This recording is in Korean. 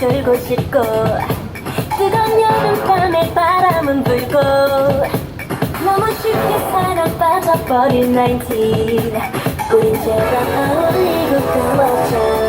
놀고 싶고 뜨거운 여름밤에 바람은 불고 너무 쉽게 사랑 빠져버린 19 우린 제가 어울리고 그어져